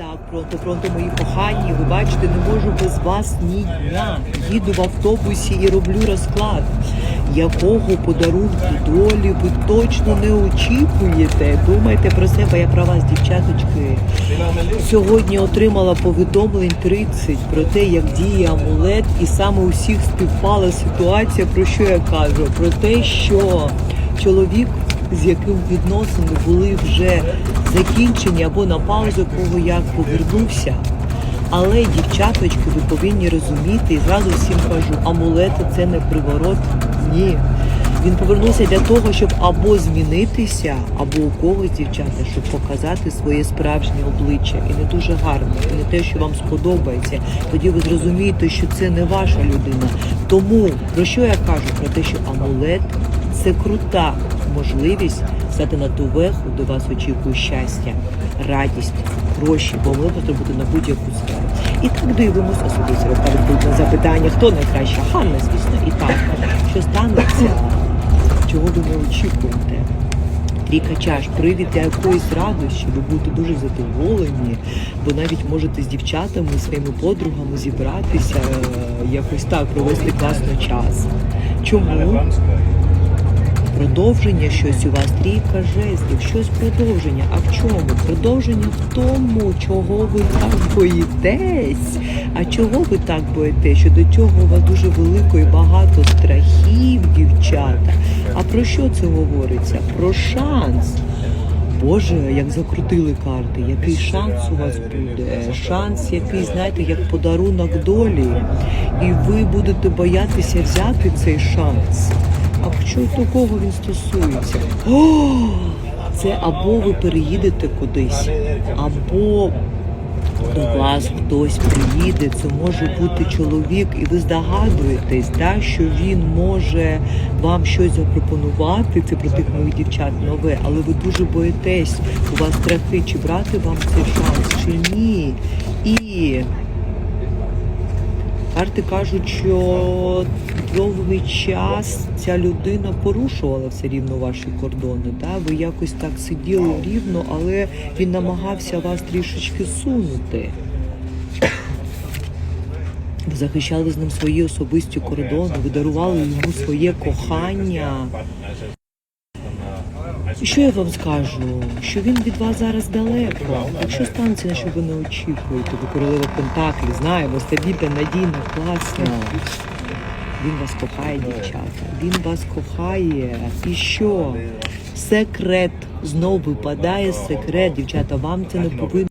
Так, пронто, пронто, мої кохані. Ви бачите, не можу без вас ні дня. Їду в автобусі і роблю розклад. Якого подарунку долі ви точно не очікуєте? Думайте про себе, я про вас, дівчаточки. Сьогодні отримала повідомлень 30 про те, як діє амулет, і саме усіх співпала ситуація, про що я кажу? Про те, що чоловік, з яким відносини були вже закінчені або на паузу, кого як повернувся. Але, дівчаточки, ви повинні розуміти, і зразу всім кажу, амулети це не приворот. Ні. Він повернувся для того, щоб або змінитися, або у когось, дівчата, щоб показати своє справжнє обличчя. І не дуже гарно, і не те, що вам сподобається. Тоді ви зрозумієте, що це не ваша людина. Тому про що я кажу? Про те, що амулет це крута можливість стати на ту веху, де вас очікує щастя, радість, гроші, бо ми бути на будь-яку сферу. І так дивимося особисто відповідь на запитання, хто найкраща Ханна, звісно, і так, що станеться, чого ви не очікуєте. Трійка чаш, привід для якоїсь радощі, ви будете дуже задоволені, бо навіть можете з дівчатами, своїми подругами зібратися, е, якось так провести класно час. Чому? Продовження щось у вас трійка жезлів, щось продовження. А в чому? Продовження в тому, чого ви так боїтесь. А чого ви так боїтесь? Що до цього у вас дуже велико і багато страхів, дівчата. А про що це говориться? Про шанс. Боже, як закрутили карти, який шанс у вас буде? Шанс, який, знаєте, як подарунок долі. І ви будете боятися взяти цей шанс. А що до кого він стосується? О, це або ви переїдете кудись, або до вас хтось приїде. Це може бути чоловік, і ви здогадуєтесь, да, що він може вам щось запропонувати. Це про тих моїх дівчат нове, але ви дуже боїтесь. У вас страхи, чи брати вам цей шанс, чи ні. І Карти кажуть, що довгий час ця людина порушувала все рівно ваші кордони. Да? Ви якось так сиділи рівно, але він намагався вас трішечки сунути. Ви захищали з ним свої особисті кордони, ви дарували йому своє кохання. Що я вам скажу? Що він від вас зараз далеко. Якщо станеться, що ви не очікуєте, ви королева Пентаклі, знаємо, стабільна, надійна, класна. Він вас кохає, дівчата. Він вас кохає. І що? Секрет. Знов випадає секрет, дівчата. Вам це не повинно.